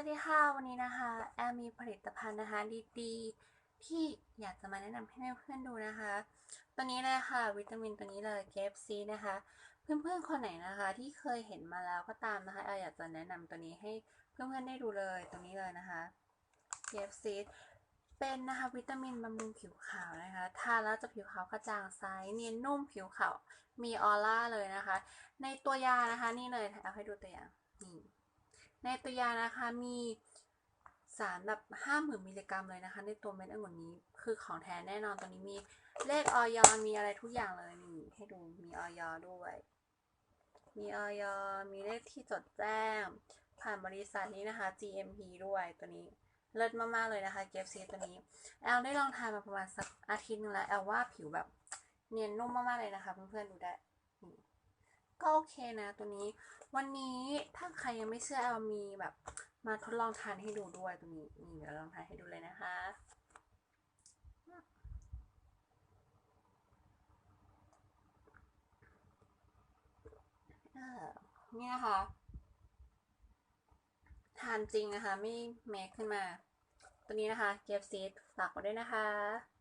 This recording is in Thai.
วัสดีค่ะ วันนี้นะคะแอมมีผลิตภัณฑ์นะคะดีๆที่อยากจะมาแนะนำให้เพื่อนๆดูนะคะตัวนี้เลยค่ะ วิตามินตัวนี้เลยเกฟซีนะคะ เพื่อนๆคนไหนนะคะ ที่เคยเห็นมาแล้วก็ตามนะคะแอมอยากจะแนะนำตัวนี้ให้เพื่อนๆได้ดูเลยตัวนี้เลยนะคะเกฟซีเป็นนะคะวิตามินบำรุงผิวขาวนะคะทานแล้วจะผิวขาวกระจ่างใสเนียนนุ่มผิวขาวมีออร่าเลยนะคะ ในตัวยานะคะนี่เลยเอาให้ดูตัวอย่างนี่ ในตัวยานะคะมีสารแบบห้าหมื่นมิลลิกรัมเลยนะคะ ในตัวเม็ดองุ่นนี้คือของแท้แน่นอนตัวนี้มีเลขออยมีอะไรทุกอย่างเลยนี่ให้ดูมีออยด้วย มีออยมีเลขที่จดแจ้ง ผ่านบริษัทนี้นะคะ GMP ด้วยตัวนี้เลิศมากๆเลยนะคะเกฟซีตัวนี้แอลได้ลองทานมาประมาณสักอาทิตย์หนึงแล้วแอลว่าผิวแบบเนียนนุ่มมากๆเลยนะคะเพื่อนๆดูได้ ก็โอเคนะตัวนี้ วันนี้ถ้าใครยังไม่เชื่อแอลมีแบบมาทดลองทานให้ดูด้วยตรงนี้นี่เดี๋ยวลองทานให้ดูเลยนะคะ เนี่นะคะทานจริงนะคะ ไม่เมคขึ้นมา ตัวนี้นะคะ เก็บซีดฝากไว้ด้วยนะคะ